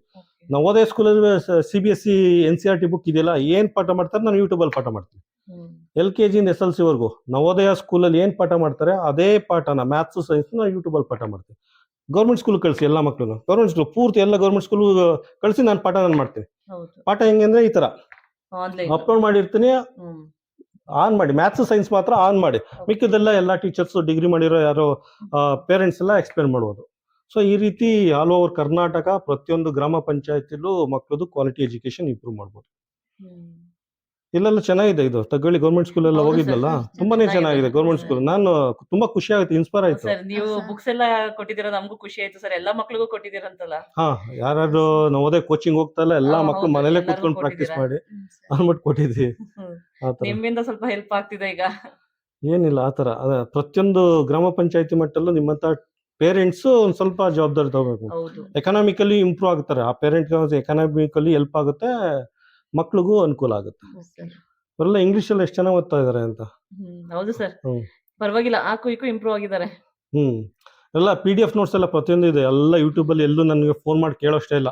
ನಾವು ನವೋದಯ ಸ್ಕೂಲಲ್ಲಿ C B S C N C R T book ಇದೆಯಲ್ಲ ಏನ್ ಪಾಠ ಮಾಡ್ತಾರೆ ನಾನು ಯೂಟ್ಯೂಬ್ ಅಲ್ಲಿ ಪಾಠ ಮಾಡ್ತೀನಿ. ಎಲ್ ಕೆ ಜಿಯಿಂದ ಎಸ್ ಎಲ್ ಸಿ ವರ್ಗು ನವೋದಯ ಸ್ಕೂಲಲ್ಲಿ ಏನ್ ಪಾಠ ಮಾಡ್ತಾರೆ ಅದೇ ಪಾಠನ ಮ್ಯಾಥ್ಸ್ ಸೈನ್ಸ್ ನಾನು ಯೂಟ್ಯೂಬ್ ಅಲ್ಲಿ ಪಾಠ ಮಾಡ್ತೀನಿ ಗೌರ್ಮೆಂಟ್ ಸ್ಕೂಲ್ ಕಳಿಸಿ ಎಲ್ಲ ಮಕ್ಕಳು ಗೌರ್ಮೆಂಟ್ ಸ್ಕೂಲ್ ಪೂರ್ತಿ ಎಲ್ಲ ಗೌರ್ಮೆಂಟ್ ಸ್ಕೂಲ್ ಕಳಿಸಿ ನಾನು ಪಾಠ ನಾನು ಮಾಡ್ತೀನಿ. ಪಾಠ ಹೆಂಗೆ ಅಂದ್ರೆ ಈ ತರ. ಅಪ್ಲೋಡ್ ಮಾಡಿರ್ತೀನಿ. ಆನ್ ಮಾಡಿ ಮ್ಯಾಥ್ಸ್ ಸೈನ್ಸ್ ಮಾತ್ರ ಆನ್ ಮಾಡಿ. ಮಿಕ್ಕದೆಲ್ಲ ಎಲ್ಲ ಟೀಚರ್ಸ್ ಡಿಗ್ರಿ ಮಾಡಿರೋ ಯಾರೋ ಪೇರೆಂಟ್ಸ್ ಎಲ್ಲ ಎಕ್ಸ್ಪ್ಲೇನ್ ಮಾಡ್ಬೋದು. ಸೊ ಈ ರೀತಿ ಆಲ್ ಓವರ್ ಕರ್ನಾಟಕ ಪ್ರತಿಯೊಂದು ಗ್ರಾಮ ಪಂಚಾಯತಿಲೂ ಮಕ್ಕಳದು ಕ್ವಾಲಿಟಿ ಎಜುಕೇಶನ್ ಇಂಪ್ರೂವ್ ಮಾಡ್ಬೋದು. ಇಲ್ಲೆಲ್ಲ ಚೆನ್ನಾಗಿದೆ ಇದು. ತಗೊಳ್ಳಿ ಗೌರ್ಮೆಂಟ್ ಸ್ಕೂಲ್ ಎಲ್ಲ ಹೌದು sir. ಹೋಗಿದ್ನಲ್ಲ? ಹ್ಮ್, ತುಂಬಾನೇ ಚೆನ್ನಾಗಿದೆ. ಗೌರ್ಮೆಂಟ್ ಸ್ಕೂಲ್ ನಾನು ತುಂಬಾ ಖುಷಿ ಆಯ್ತು ಇನ್ಸ್ಪೈರ್ ಆಯ್ತು. ಸರ್ ನೀವು. ಬುಕ್ಸ್ ಎಲ್ಲ ಕೊಟ್ಟಿದ್ದೀರಾ ನಮಗೂ ಖುಷಿ ಆಯ್ತು ಸರ್ ಎಲ್ಲಾ ಮಕ್ಳಿಗೂ ಕೊಟ್ಟಿದ್ದೀರಂತಲ್ಲ. ಹಾ ಯಾರು ನವೋದಯ ಕೋಚಿಂಗ್ ಹೋಗ್ತಾ ಇಲ್ಲ ಎಲ್ಲಾ ಹಾ, ಮಕ್ಕಳು ಹೌದು, ಮನೇಲೆ ಎಲ್ಲರಿಗೂ ಕೂತ್ಕೊಂಡು ಪ್ರಾಕ್ಟೀಸ್ ಕೊಟ್ಟಿದ್ದೀರಾ? ಮಾಡಿ ಅನ್ಬಿಟ್ಟು ಕೊಟ್ಟಿದ್ವಿ ಹ್ಮ್. ಆತರ ನಿಮ್ಮಿಂದ ಸ್ವಲ್ಪ ಹೆಲ್ಪ್ ಆಗ್ತಿದೆ ಈಗ. ಏನಿಲ್ಲ ಆತರ ಅದ ಪ್ರತಿಯೊಂದು ಗ್ರಾಮ ಪಂಚಾಯತಿ ಮಟ್ಟಲ್ಲೂ ನಿಮ್ಮಂತ ಪೇರೆಂಟ್ಸ್ ಒಂದ್ ಸ್ವಲ್ಪ ಜವಾಬ್ದಾರಿ ತಗೋಬೇಕು. ಹೌದು. ಎಕನಾಮಿಕಲಿ ಇಂಪ್ರೂವ್ ಆಗ್ತಾರೆ. ಆ ಪೇರೆಂಟ್ ಎಕನಾಮಿಕಲಿ ಹೆಲ್ಪ್ ಆಗುತ್ತೆ. ಮಕ್ಳಿಗೂ ಅನುಕೂಲ ಆಗುತ್ತೆ. ಸರ್. ಅವರೆಲ್ಲ ಇಂಗ್ಲಿಷ್ ಅಲ್ಲಿ ಎಷ್ಟು ಚೆನ್ನಾಗಿ ಓದ್ತಾ ಇದಾರೆ ಅಂತ? ಹೌದು ಸರ್. ಹ್ಮ್. ಪರವಾಗಿಲ್ಲ ಆ ಈಕು ಇಂಪ್ರೂವ್ ಆಗಿದ್ದಾರೆ. ಹ್ಮ್. ಎಲ್ಲ ಪಿ ಡಿ ಎಫ್ ನೋಟ್ಸ್ ಎಲ್ಲ ಪ್ರತಿಯೊಂದು ಇದೆ. ಎಲ್ಲ ಯೂಟ್ಯೂಬ್ ಅಲ್ಲಿ ಎಲ್ಲೂ ನನಗೆ ಫೋನ್ ಮಾಡಿ ಕೇಳೋಷ್ಟೇ ಇಲ್ಲ.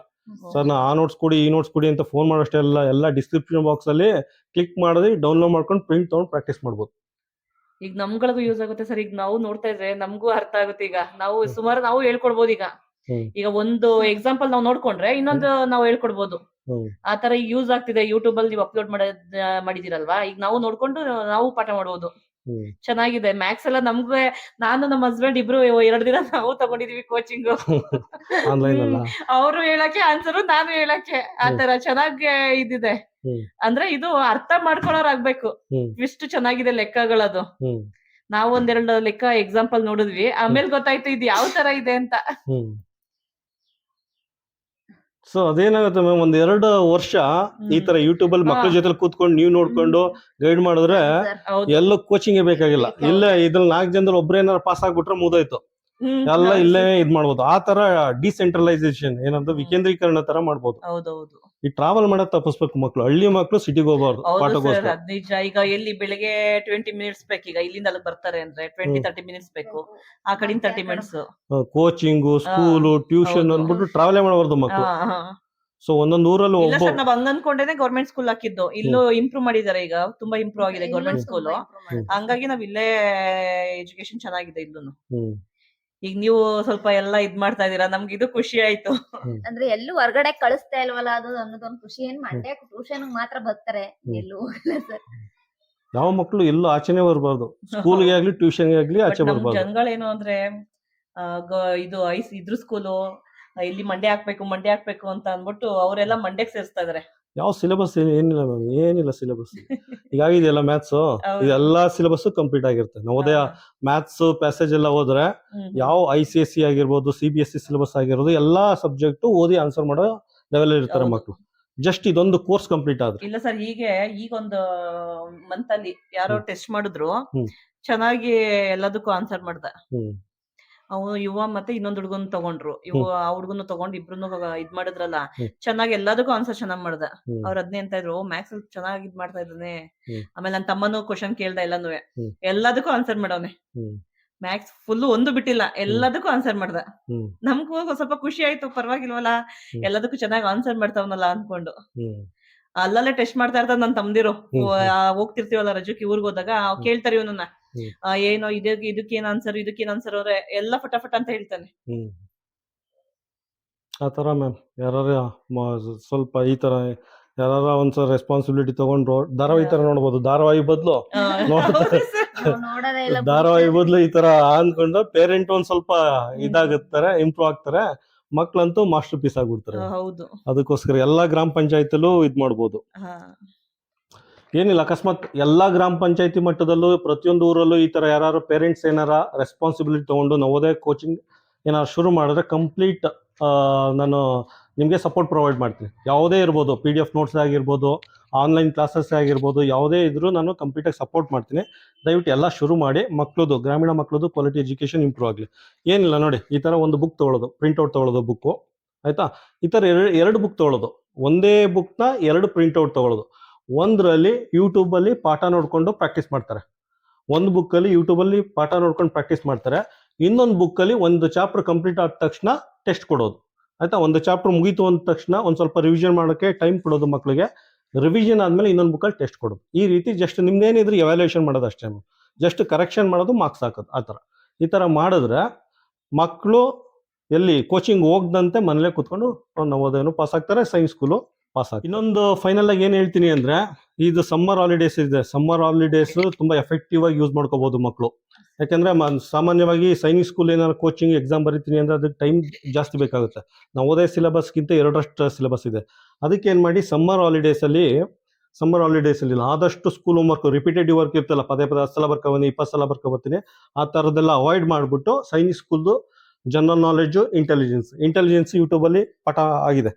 ಸರ್. ನಾ ಆ ನೋಟ್ಸ್ ಕೊಡಿ ಈ ನೋಟ್ಸ್ ಕೊಡಿ ಅಂತ ಫೋನ್ ಮಾಡೋಷ್ಟೇ ಇಲ್ಲ. ಎಲ್ಲ ಡಿಸ್ಕ್ರಿಪ್ಷನ್ ಬಾಕ್ಸ್ ಅಲ್ಲಿ ಕ್ಲಿಕ್ ಮಾಡಿ ಡೌನ್ಲೋಡ್ ಮಾಡ್ಕೊಂಡು ಪ್ರಿಂಟ್ ತಗೊಂಡು ಪ್ರಾಕ್ಟೀಸ್ ಮಾಡ್ಬೋದು. ಈಗ ನಮ್ಗಳಿಗೂ ಯೂಸ್ ಆಗುತ್ತೆ ಸರ್. ಈಗ ನಾವು ನೋಡ್ತಾ ಇದ್ರೆ ನಮಗೂ ಅರ್ಥ ಆಗುತ್ತೆ ಈಗ. ನಾವು ಸುಮಾರು ನಾವು ಹೇಳ್ಕೊಡ್ಬೋದು ಈಗ. ಈಗ ಒಂದು ಎಕ್ಸಾಂಪಲ್ ನಾವು ನೋಡ್ಕೊಂಡ್ರೆ ಇನ್ನೊಂದು ನಾವು ಹೇಳ್ಕೊಡ್ಬೋದು. ಆ ತರ ಯೂಸ್ ಆಗ್ತಿದೆ ಯೂಟ್ಯೂಬ್ ಅಲ್ಲಿ ನೀವು ಅಪ್ಲೋಡ್ ಮಾಡಿದಿರಲ್ವಾ ಈಗ ನಾವು ನೋಡ್ಕೊಂಡು ನಾವು ಪಾಠ ಮಾಡಬಹುದು ಚೆನ್ನಾಗಿದೆ. ಮ್ಯಾಕ್ಸ್ ಎಲ್ಲ ನಮ್ಗೆ ನಾನು ನಮ್ಮ ಹಸ್ಬೆಂಡ್ ಇಬ್ರು ಎರಡು ದಿನ ನಾವು ತಗೊಂಡಿದೀವಿ ಕೋಚಿಂಗ್ ಅವರು ಹೇಳಕ್ಕೆ ಆನ್ಸರ್ ನಾನು ಹೇಳಕ್ಕೆ ಆತರ ಚೆನ್ನಾಗಿ ಇದಿದೆ. ಅಂದ್ರೆ ಇದು ಅರ್ಥ ಮಾಡ್ಕೊಳ್ಳೋರಾಗ್ಬೇಕು ಆಗ್ಬೇಕು ಇಷ್ಟು ಚೆನ್ನಾಗಿದೆ ಲೆಕ್ಕಗಳದು. ಹ್ಮ್. ನಾವು ಒಂದೆರಡು ಲೆಕ್ಕ ಎಕ್ಸಾಂಪಲ್ ನೋಡಿದ್ವಿ. ಆಮೇಲೆ ಗೊತ್ತಾಯ್ತು ಇದು ಯಾವ ತರ ಇದೆ ಅಂತ. ಸೊ ಅದೇನಾಗುತ್ತೆ ಮ್ಯಾಮ್ ಒಂದ್ ಎರಡು ವರ್ಷ ಈ ತರ ಯೂಟ್ಯೂಬ್ ಅಲ್ಲಿ ಮಕ್ಕಳ ಜೊತೆ ಕೂತ್ಕೊಂಡು ನೀವು ನೋಡ್ಕೊಂಡು ಗೈಡ್ ಮಾಡಿದ್ರೆ ಎಲ್ಲ ಕೋಚಿಂಗ್ ಬೇಕಾಗಿಲ್ಲ. ಇಲ್ಲ ಇದ್ರಲ್ಲಿ ನಾಲ್ಕು ಜನದಲ್ಲಿ ಒಬ್ರು ಏನಾರ ಪಾಸ್ ಆಗ್ಬಿಟ್ರೆ ಮುದಾಯ್ತು. ಎಲ್ಲ ಇಲ್ಲೇ ಇದ್ ಮಾಡ್ಬೋದು ಆ ತರ ಡಿಸೆಂಟ್ರಲೈಸೇಷನ್ ಏನಂತ ವಿಕೇಂದ್ರೀಕರಣ ತರ ಮಾಡ್ಬೋದು. ಈ ಟ್ರಾವೆಲ್ ಮಾಡಕ್ ತಪ್ಪಿಸ್ಬೇಕು ಮಕ್ಳು. ಹಳ್ಳಿ ಮಕ್ಳು ಸಿಟಿಗೆ ಹೋಗ್ಬಾರ್ದು ಅದ್ ನಿಜ. ಈಗ ಎಲ್ಲಿ ಬೆಳಿಗ್ಗೆ ಟ್ವೆಂಟಿ ಮಿನಿಟ್ಸ್ ಬೇಕು. ಈಗ ಇಲ್ಲಿಂದ ಅಲ್ಲಿ ಬರ್ತಾರೆ ಅಂದ್ರೆ ಟ್ವೆಂಟಿ. ತರ್ಟಿ ಮಿನಿಟ್ಸ್ ಬೇಕು. ಆ ಕಡೆ thirty minutes coaching school tuition ಅಂದ್ಬಿಟ್ಟು ಟ್ರಾವೆಲ್ ಮಾಡಬಾರ್ದು ಮಕ್ಳು. ಸೊ ಒಂದೊಂದು ಊರಲ್ಲಿ ಒಬ್ಬ ನಾವ್ ಹಂಗ ಅನ್ಕೊಂಡೇನೆ ಗೌರ್ಮೆಂಟ್ ಸ್ಕೂಲ್ ಹಾಕಿದ್ದು. ಇಲ್ಲೂ ಇಂಪ್ರೂವ್ ಮಾಡಿದ್ದಾರೆ ಈಗ. ತುಂಬಾ ಇಂಪ್ರೂವ್ ಆಗಿದೆ ಗೌರ್ಮೆಂಟ್ ಸ್ಕೂಲ್ ಹಂಗಾಗಿ ನಾವ್ ಇಲ್ಲೇ ಎಜುಕೇಶನ್ ಚೆನ್ನಾಗಿದೆ ಇಲ್ಲೂ ಈಗ ನೀವು ಸ್ವಲ್ಪ ಎಲ್ಲ ಇದ್ ಮಾಡ್ತಾ ಇದೀರಾ? ನಮ್ಗೆ ಇದು ಖುಷಿ ಆಯ್ತು. ಅಂದ್ರೆ ಎಲ್ಲೂ ಹೊರಗಡೆ ಕಳಿಸ್ತಾ ಇಲ್ವಲ್ಲ ಅದು ಅನ್ನೋದೊಂದು ಖುಷಿ. ಏನ್ ಮಂಡ್ಯ ಟ್ಯೂಷನ್ ಮಾತ್ರ ಬರ್ತಾರೆ. ಎಲ್ಲೂ ಹೋಗಲ್ಲ ಸರ್. ಯಾವ ಮಕ್ಕಳು ಎಲ್ಲೂ ಆಚೆನೆ ಬರಬಾರ್ದು. ಸ್ಕೂಲ್ಗೆ ಆಗ್ಲಿ ಟ್ಯೂಷನ್ಗೆ ಆಗ್ಲಿ ಆಚೆ ಬರಬಾರ್ದು. ಜನಗಳೇನು ಜಂಗಳ ಏನು ಅಂದ್ರೆ ಇದು ಐಸ್ ಇದ್ರ ಸ್ಕೂಲು ಇಲ್ಲಿ ಮಂಡೆ ಹಾಕ್ಬೇಕು ಮಂಡೆ ಹಾಕ್ಬೇಕು ಅಂತ ಅಂದ್ಬಿಟ್ಟು ಅವರೆಲ್ಲ ಮಂಡ್ಯಕ್ಕೆ ಸೇರಿಸ್ತಾ ಇದಾರೆ. ಯಾವ ಸಿಲೆಬಸ್ ಏನಿಲ್ಲ ಮ್ಯಾಮ್ ಏನಿಲ್ಲ ಸಿಲೆಬಸ್ ಈಗಾಗಿದೆಯಲ್ಲ ಮ್ಯಾಥ್ಸ್ ಇದೆಲ್ಲ ಸಿಲೆಬಸ್ ಕಂಪ್ಲೀಟ್ ಆಗಿರುತ್ತೆ. ನವೋದಯ ಮ್ಯಾಥ್ಸ್ ಪ್ಯಾಸೇಜ್ ಎಲ್ಲ ಹೋದ್ರೆ ಯಾವ ಐ ಸಿ ಎಸ್ ಸಿ ಆಗಿರ್ಬೋದು C B S C syllabus ಆಗಿರೋದು ಎಲ್ಲಾ ಸಬ್ಜೆಕ್ಟ್ ಓದಿ ಆನ್ಸರ್ ಮಾಡೋ ಲೆವೆಲ್ ಇರ್ತಾರೆ. ಮಕ್ಕಳು ಜಸ್ಟ್ ಇದೊಂದು ಕೋರ್ಸ್ ಕಂಪ್ಲೀಟ್ ಆದ್ರೆ. ಇಲ್ಲ ಸರ್ ಹೀಗೆ ಈಗ ಒಂದು ಮಂತ್ ಅಲ್ಲಿ ಯಾರೋ ಟೆಸ್ಟ್ ಮಾಡಿದ್ರು. ಚೆನ್ನಾಗಿ ಎಲ್ಲದಕ್ಕೂ ಆನ್ಸರ್ ಮಾಡ್ದ. ಅವು ಯುವ ಮತ್ತೆ ಇನ್ನೊಂದ್ ಹುಡ್ಗನ್ ತಗೊಂಡ್ರು. ಇವ ಆ ಹುಡುಗನ ತಗೊಂಡ್ ಇಬ್ರು ಇದ್ ಮಾಡಿದ್ರಲ್ಲ. ಚೆನ್ನಾಗಿ ಎಲ್ಲದಕ್ಕೂ ಆನ್ಸರ್ ಚೆನ್ನಾಗ್ ಮಾಡ್ದ. ಅವ್ರ ಅದ್ನೇ ಅಂತ ಇದ್ರು ಮ್ಯಾಕ್ಸ್ ಚೆನ್ನಾಗಿ ಇದ್ ಮಾಡ್ತಾ ಇದ್ದಾನೆ. ಆಮೇಲೆ ನನ್ ತಮ್ಮನು ಕ್ವಶನ್ ಕೇಳ್ದ ಎಲ್ಲಾನು. ಎಲ್ಲದಕ್ಕೂ ಆನ್ಸರ್ ಮಾಡವ್ನೆ. ಮ್ಯಾಕ್ಸ್ ಫುಲ್ ಒಂದು ಬಿಟ್ಟಿಲ್ಲ ಎಲ್ಲದಕ್ಕೂ ಆನ್ಸರ್ ಮಾಡ್ದ. ನಮ್ಗೂ ಸ್ವಲ್ಪ ಖುಷಿ ಆಯ್ತು ಪರವಾಗಿಲ್ವಲ್ಲ. ಎಲ್ಲದಕ್ಕೂ ಚೆನ್ನಾಗಿ ಆನ್ಸರ್ ಮಾಡ್ತಾವನಲ್ಲ ಅನ್ಕೊಂಡು. ಅಲ್ಲಲ್ಲೇ ಟೆಸ್ಟ್ ಮಾಡ್ತಾ ಇರ್ತಾರ ನನ್ ತಮ್ದಿರು. ಹೋಗ್ತಿರ್ತೀವಲ್ಲ ರಜಕ್ಕೆ ಊರ್ಗ್ ಹೋದಾಗ ಅವ್ ಕೇಳ್ತಾರೆ ಇವನನ್ನ. ಏನೋ ಇದಕ್ಕೆ ಇದಕ್ಕೇನ್ ಆನ್ಸರ್ ಇದಕ್ಕೇನ್ ಆನ್ಸರ್ ಅವ್ರೆ ಎಲ್ಲ ಫಟಾಫಟ್ ಅಂತ ಹೇಳ್ತಾನೆ. ಆ ತರ ಮ್ಯಾಮ್ ಯಾರು ಸ್ವಲ್ಪ ಈ ತರ ಯಾರ ಒಂದ್ಸಲ ರೆಸ್ಪಾನ್ಸಿಬಿಲಿಟಿ ತಗೊಂಡ್ರು ಧಾರಾವಾಹಿ ತರ ನೋಡ್ಬೋದು. ಧಾರಾವಾಹಿ ಬದಲು ಧಾರಾವಾಹಿ ಬದ್ಲು ಈ ತರ ಅನ್ಕೊಂಡು ಪೇರೆಂಟ್ ಒಂದ್ ಸ್ವಲ್ಪ ಇದಾಗುತ್ತಾರೆ ಇಂಪ್ರೂವ್ ಆಗ್ತಾರೆ. ಮಕ್ಳಂತೂ ಮಾಸ್ಟರ್ ಪೀಸ್ ಆಗ್ಬಿಡ್ತಾರೆ ಹೌದು. ಅದಕ್ಕೋಸ್ಕರ ಎಲ್ಲಾ ಗ್ರಾಮ ಪಂಚಾಯತಿಲೂ ಇದ್ ಮಾಡ್ಬೋದು. ಹಾ. ಏನಿಲ್ಲ, ಅಕಸ್ಮಾತ್ ಎಲ್ಲ ಗ್ರಾಮ ಪಂಚಾಯತಿ ಮಟ್ಟದಲ್ಲೂ, ಪ್ರತಿಯೊಂದು ಊರಲ್ಲೂ ಈ ತರ ಯಾರು ಪೇರೆಂಟ್ಸ್ ಏನಾರ ರೆಸ್ಪಾನ್ಸಿಬಿಲಿಟಿ ತಗೊಂಡು ನವೋದಯ ಕೋಚಿಂಗ್ ಏನಾರು ಶುರು ಮಾಡಿದ್ರೆ ಕಂಪ್ಲೀಟ್ ನಾನು ನಿಮಗೆ ಸಪೋರ್ಟ್ ಪ್ರೊವೈಡ್ ಮಾಡ್ತೀನಿ. ಯಾವುದೇ ಇರ್ಬೋದು ಪಿ ಡಿ ಎಫ್ ನೋಟ್ಸ್ ಆಗಿರ್ಬೋದು ಆನ್ಲೈನ್ ಕ್ಲಾಸಸ್ ಆಗಿರ್ಬೋದು, ಯಾವುದೇ ಇದ್ರೂ ನಾನು ಕಂಪ್ಲೀಟಾಗಿ ಸಪೋರ್ಟ್ ಮಾಡ್ತೀನಿ. ದಯವಿಟ್ಟು ಎಲ್ಲ ಶುರು ಮಾಡಿ, ಮಕ್ಳದು, ಗ್ರಾಮೀಣ ಮಕ್ಳದು ಕ್ವಾಲಿಟಿ ಎಜುಕೇಷನ್ ಇಂಪ್ರೂವ್ ಆಗಲಿ. ಏನಿಲ್ಲ ನೋಡಿ, ಈ ಥರ ಒಂದು ಬುಕ್ ತೊಗೊಳ್ಳೋದು ಪ್ರಿಂಟ್ಔಟ್ ತೊಗೊಳ್ಳೋದು ಬುಕ್ಕು ಆಯಿತಾ? ಈ ಥರ ಎರಡು ಎರಡು ಬುಕ್ ತೊಗೊಳ್ಳೋದು. ಒಂದೇ ಬುಕ್ನ ಎರಡು ಪ್ರಿಂಟ್ಔಟ್ ತೊಗೊಳ್ಳೋದು. ಒಂದರಲ್ಲಿ ಯೂಟ್ಯೂಬಲ್ಲಿ ಪಾಠ ನೋಡಿಕೊಂಡು ಪ್ರಾಕ್ಟೀಸ್ ಮಾಡ್ತಾರೆ. ಒಂದು ಬುಕ್ಕಲ್ಲಿ ಯೂಟ್ಯೂಬಲ್ಲಿ ಪಾಠ ನೋಡ್ಕೊಂಡು ಪ್ರಾಕ್ಟೀಸ್ ಮಾಡ್ತಾರೆ. ಇನ್ನೊಂದು ಬುಕ್ಕಲ್ಲಿ ಒಂದು ಚಾಪ್ಟರ್ ಕಂಪ್ಲೀಟ್ ಆದ ತಕ್ಷಣ ಟೆಸ್ಟ್ ಕೊಡೋದು. ಆಯಿತಾ? ಒಂದು ಚಾಪ್ಟರ್ ಮುಗೀತು ಅಂದ ತಕ್ಷಣ ಒಂದು ಸ್ವಲ್ಪ ರಿವಿಷನ್ ಮಾಡೋಕ್ಕೆ ಟೈಮ್ ಕೊಡೋದು ಮಕ್ಕಳಿಗೆ ರಿವಿಷನ್ ಆದಮೇಲೆ ಇನ್ನೊಂದು ಬುಕ್ಕಲ್ಲಿ ಟೆಸ್ಟ್ ಕೊಡೋದು. ಈ ರೀತಿ ಜಸ್ಟ್ ನಿಮ್ದೇನಿದ್ರೆ ಎವ್ಯಾಲ್ಯೂಯೇಷನ್ ಮಾಡೋದು ಅಷ್ಟೇ ಜಸ್ಟ್ ಕರೆಕ್ಷನ್ ಮಾಡೋದು ಮಾರ್ಕ್ಸ್ ಹಾಕೋದು, ಆ ಥರ. ಈ ಥರ ಮಾಡಿದ್ರೆ ಮಕ್ಕಳು ಎಲ್ಲಿ ಕೋಚಿಂಗ್ ಹೋಗ್ದಂತೆ ಮನೇಲೆ ಕೂತ್ಕೊಂಡು ನವೋದಯನು ಪಾಸ್ ಆಗ್ತಾರೆ ಸೈನ್ಸ್ ಸ್ಕೂಲು ಪಾಸ್ ಆಗ್ತದೆ ಇನ್ನೊಂದು ಫೈನಲ್ ಆಗಿ ಏನು ಹೇಳ್ತೀನಿ ಅಂದ್ರೆ ಇದು ಸಮ್ಮರ್ ಹಾಲಿಡೇಸ್ ಇದೆ. ಸಮ್ಮರ್ ಹಾಲಿಡೇಸ್ ತುಂಬಾ ಎಫೆಕ್ಟಿವ್ ಆಗಿ ಯೂಸ್ ಮಾಡ್ಕೋಬಹುದು ಮಕ್ಕಳು ಯಾಕಂದ್ರೆ ಮ- ಸಾಮಾನ್ಯವಾಗಿ ಸೈನಿಕ್ ಸ್ಕೂಲ್ ಏನಾದ್ರು ಕೋಚಿಂಗ್ ಎಕ್ಸಾಮ್ ಬರೀತೀನಿ ಅಂದ್ರೆ ಅದಕ್ಕೆ ಟೈಮ್ ಜಾಸ್ತಿ ಬೇಕಾಗುತ್ತೆ. ನಾವು ನವೋದಯ ಸಿಲೆಬಸ್ಗಿಂತ ಎರಡರಷ್ಟು ಸಿಲೆಬಸ್ ಇದೆ. ಅದಕ್ಕೆ ಏನು ಮಾಡಿ ಸಮ್ಮರ್ ಹಾಲಿಡೇಸ್ ಅಲ್ಲಿ ಸಮ್ಮರ್ ಹಾಲಿಡೇಸ್ ಅಲ್ಲಿ ಆದಷ್ಟು ಸ್ಕೂಲ್ ವರ್ಕ್ ರಿಪೀಟೆಡ್ ವರ್ಕ್ ಇರ್ತಲ್ಲ ಪದೇ ಪದೇ ಹತ್ತು ಸಲ ಬರ್ಕೊಬಂದು ಇಪ್ಪತ್ತು ಸಲ ಬರ್ಕೊಬರ್ತೀನಿ ಆ ಥರದ್ದೆಲ್ಲ ಅವಾಯ್ಡ್ ಮಾಡಿಬಿಟ್ಟು ಸೈನಿಕ್ ಸ್ಕೂಲ್ದು ಜನರಲ್ ನಾಲೆಡ್ಜು ಇಂಟೆಲಿಜೆನ್ಸ್ ಇಂಟೆಲಿಜೆನ್ಸ್ ಯೂಟ್ಯೂಬಲ್ಲಿ ಪಠ ಆಗಿದೆ.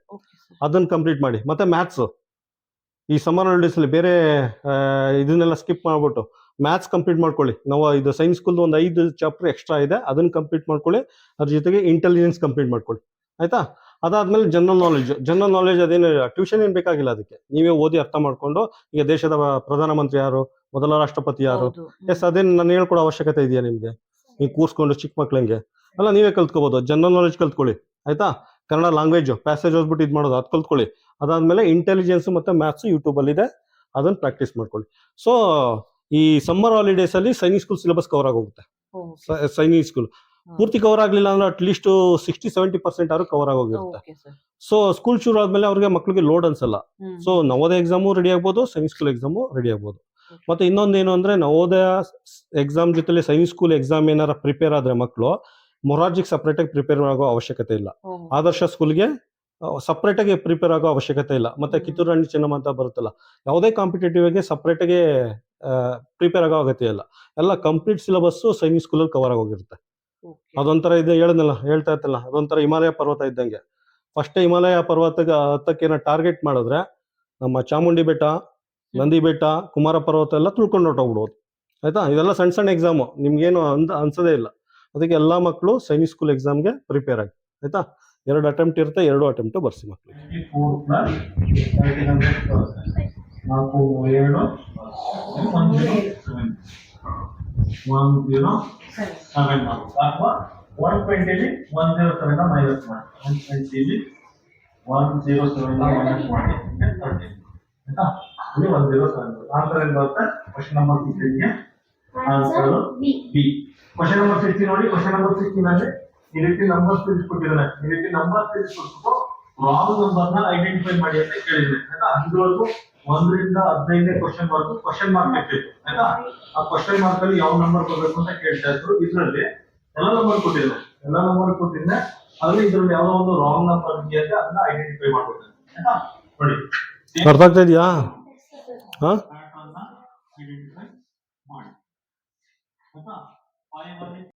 ಅದನ್ನು ಕಂಪ್ಲೀಟ್ ಮಾಡಿ. ಮತ್ತೆ ಮ್ಯಾಥ್ಸು ಈ ಸಮ್ಮರ್ ಹಾಲಿಡೇಸಲ್ಲಿ ಬೇರೆ ಇದನ್ನೆಲ್ಲ ಸ್ಕಿಪ್ ಮಾಡ್ಬಿಟ್ಟು ಮ್ಯಾಥ್ಸ್ ಕಂಪ್ಲೀಟ್ ಮಾಡ್ಕೊಳ್ಳಿ. ನಾವು ಇದು ಸೈನ್ಸ್ ಸ್ಕೂಲ್ದು ಒಂದು ಐದು ಚಾಪ್ಟರ್ ಎಕ್ಸ್ಟ್ರಾ ಇದೆ ಅದನ್ನು ಕಂಪ್ಲೀಟ್ ಮಾಡ್ಕೊಳ್ಳಿ. ಅದ್ರ ಜೊತೆಗೆ ಇಂಟೆಲಿಜೆನ್ಸ್ ಕಂಪ್ಲೀಟ್ ಮಾಡ್ಕೊಳ್ಳಿ. ಆಯ್ತಾ? ಅದಾದ್ಮೇಲೆ ಜನರಲ್ ನಾಲೆಜ್ ಜನರಲ್ ನಾಲೆಜ್ ಅದೇನು ಟ್ಯೂಷನ್ ಏನು ಬೇಕಾಗಿಲ್ಲ ಅದಕ್ಕೆ. ನೀವೇ ಓದಿ ಅರ್ಥ ಮಾಡ್ಕೊಂಡು ಈಗ ದೇಶದ ಪ್ರಧಾನಮಂತ್ರಿ ಯಾರು ಮೊದಲ ರಾಷ್ಟ್ರಪತಿ ಯಾರು? ಎಸ್ ಅದೇನು ನಾನು ಹೇಳ್ಕೊಡೋ ಅವಶ್ಯಕತೆ ಇದೆಯಾ ನಿಮಗೆ? ನೀವು ಕೂರ್ಸ್ಕೊಂಡು ಚಿಕ್ಕ ಮಕ್ಳಂಗೆ. ಅಲ್ಲ ನೀವೇ ಕಲ್ತ್ಕೋಬಹುದು ಜನರಲ್ ನಾಲೆಜ್ ಕಲ್ತ್ಕೊಳ್ಳಿ. ಆಯ್ತಾ? ಕನ್ನಡ ಲ್ಯಾಂಗ್ವೇಜು ಪ್ಯಾಸೇಜ್ ಓದ್ಬಿಟ್ಟು ಇದು ಮಾಡೋದು ಅದು ಕಲ್ತ್ಕೊಳ್ಳಿ. ಅದಾದಮೇಲೆ ಇಂಟೆಲಿಜೆನ್ಸ್ ಮತ್ತೆ ಮ್ಯಾಥ್ಸ್ ಯೂಟ್ಯೂಬಲ್ಲಿದೆ ಇದೆ ಅದನ್ನ ಪ್ರಾಕ್ಟೀಸ್ ಮಾಡ್ಕೊಳ್ಳಿ. ಸೊ ಈ ಸಮ್ಮರ್ ಹಾಲಿಡೇಸಲ್ಲಿ ಸೈನಿಕ್ ಸ್ಕೂಲ್ ಸಿಲೆಬಸ್ ಕವರ್ ಆಗೋಗುತ್ತೆ. ಸೈನಿಂಗ್ ಸೈನಿಕ್ ಸ್ಕೂಲ್ ಪೂರ್ತಿ ಕವರ್ ಆಗಲಿಲ್ಲ ಅಂದ್ರೆ at least sixty seventy percent ಆದರೂ ಕವರ್ ಆಗೋಗಿರುತ್ತೆ. ಸೊ ಸ್ಕೂಲ್ ಶುರು ಆದ್ಮೇಲೆ ಅವ್ರಿಗೆ ಮಕ್ಳಿಗೆ ಲೋಡ್ ಅನ್ಸಲ್ಲ. ಸೊ ನವೋದಯ ಎಕ್ಸಾಮು ರೆಡಿ ಆಗ್ಬೋದು ಸೈನ್ಸ್ ಸ್ಕೂಲ್ ಎಕ್ಸಾಮು ರೆಡಿ ಆಗ್ಬೋದು. ಮತ್ತೆ ಇನ್ನೊಂದೇನು ಅಂದ್ರೆ ನವೋದಯ ಎಕ್ಸಾಮ್ ಜೊತೆಲಿ ಸೈನ್ಸ್ ಸ್ಕೂಲ್ ಎಕ್ಸಾಮ್ ಏನಾರ ಪ್ರಿಪೇರ್ ಆದ್ರೆ ಮಕ್ಕಳು ಮೊರಾರ್ಜಿಗೆ ಸಪ್ರೇಟ್ ಆಗಿ ಪ್ರಿಪೇರ್ ಆಗೋ ಅವಶ್ಯಕತೆ ಇಲ್ಲ. ಆದರ್ಶ ಸ್ಕೂಲ್ಗೆ ಸಪ್ರೇಟ್ ಆಗಿ ಪ್ರಿಪೇರ್ ಆಗೋ ಅವಶ್ಯಕತೆ ಇಲ್ಲ. ಮತ್ತೆ ಕಿತ್ತೂರು ರಾಣಿ ಚೆನ್ನಮ್ಮ ಅಂತ ಬರುತ್ತಲ್ಲ ಯಾವುದೇ ಕಾಂಪಿಟೇಟಿವ್ ಆಗಿ ಸಪ್ರೇಟ್ ಆಗಿ ಪ್ರಿಪೇರ್ ಆಗೋ ಅಗತ್ಯ ಇಲ್ಲ. ಎಲ್ಲ ಕಂಪ್ಲೀಟ್ ಸಿಲೆಬಸ್ ಸೈನಿಕ್ ಸ್ಕೂಲಲ್ಲಿ ಕವರ್ ಆಗೋಗಿರುತ್ತೆ. ಅದೊಂಥರ ಇದು ಹೇಳದ್ನಲ್ಲ ಹೇಳ್ತಾ ಇರ್ತಲ್ಲ ಅದೊಂಥರ ಹಿಮಾಲಯ ಪರ್ವತ ಇದ್ದಂಗೆ. ಫಸ್ಟ್ ಹಿಮಾಲಯ ಪರ್ವತಕ್ಕೆ ಹತ್ತಕ್ಕೆ ಟಾರ್ಗೆಟ್ ಮಾಡಿದ್ರೆ ನಮ್ಮ ಚಾಮುಂಡಿ ಬೆಟ್ಟ ನಂದಿ ಬೆಟ್ಟ ಕುಮಾರ ಪರ್ವತ ಎಲ್ಲ ತುಳ್ಕೊಂಡು ಹೊರಟೋಗ್ಬಿಡೋದು ಆಯ್ತಾ? ಇದೆಲ್ಲ ಸಣ್ಣ ಸಣ್ಣ ಎಕ್ಸಾಮು ನಿಮ್ಗೇನು ಅಂದ ಅನ್ಸೋದೇ ಇಲ್ಲ. ಅದಕ್ಕೆ ಎಲ್ಲ ಮಕ್ಕಳು ಸೈನಿಕ್ ಸ್ಕೂಲ್ ಎಕ್ಸಾಮ್ಗೆ ಪ್ರಿಪೇರ್ ಆಗಿ ಆಯ್ತಾ? ಎರಡು ಅಟೆಂಪ್ಟ್ ಇರುತ್ತೆ ಎರಡು ಅಟೆಂಪ್ಟು ಬರ್ಸಿ ಮಕ್ಕಳು ಒನ್ ಜೀರೋ ಸೆವೆನ್ ಟ್ವೆಂಟಿಲಿ ಒನ್ ಜೀರೋ ಮೈನಸ್ ಮಾಡಿ ಒನ್ ಟ್ವೆಂಟಿಲಿ ಒನ್ ಜೀರೋ ಸೆವೆನ್ ಮೈನಸ್ ಮಾಡಿ ತರ್ಟೀನ್ ಆಯ್ತಾ? ಇಲ್ಲಿ ಒನ್ ಜೀರೋ ಸೆವೆನ್ ಆನ್ಸರ್ ಏನು ಬರುತ್ತೆ question number ಫಿಫ್ಟೀನ್ಗೆ answer B question number sixteen ನೋಡಿ ಕ್ವಶನ್ ನಂಬರ್ ಸಿಕ್ಸ್ಟೀನ್ ಅಲ್ಲಿ ಈ ರೀತಿ ನಂಬರ್ ತಿಳಿಸ್ಕೊಟ್ಟಿದ್ದಾನೆ. ಈ ರೀತಿ ನಂಬರ್ ತಿಳಿಸ್ಕೊಟ್ಬಿಟ್ಟು ರಾಂಗ್ ನಂಬರ್ನ ಐಡೆಂಟಿಫೈ ಮಾಡಿ ಅಂತ ಕೇಳಿದ್ರೆ ಆಯ್ತಾ? ಅದ್ರವರೆಗೂ ಒಂದರಿಂದ ಹದಿನೈದನೇ ಕ್ವಶನ್ ವರ್ಗು ಕ್ವಶನ್ ಮಾರ್ಕ್ ಇರ್ತಿತ್ತು. ಆಯ್ತಾ? ಆ ಕ್ವಶನ್ ಮಾರ್ಕ್ ಅಲ್ಲಿ ಯಾವ ನಂಬರ್ ಕೊಡ್ಬೇಕು ಅಂತ ಕೇಳ್ತಾ ಇದ್ರು. ಇದ್ರಲ್ಲಿ ಎಲ್ಲ ನಂಬರ್ ಕೊಟ್ಟಿದ್ದೆ ಎಲ್ಲ ನಂಬರ್ ಕೊಟ್ಟಿದ್ದೆ ಅದ್ರಲ್ಲಿ ಇದ್ರಲ್ಲಿ ಯಾವ್ದೋ ಒಂದು ರಾಂಗ್ ನಂಬರ್ ಇದೆಯಂತೆ ಅದನ್ನ ಐಡೆಂಟಿಫೈ ಮಾಡ್ಕೊಡ್ತೇನೆ ಆಯ್ತಾ? ನೋಡಿ. ಅರ್ಥ ಆಗ್ತಾ ಇದೆಯಾ ಹಾ ಐಡೆಂಟಿಫೈ ಮಾಡಿ. ಆಯ್ತಾ? I am a.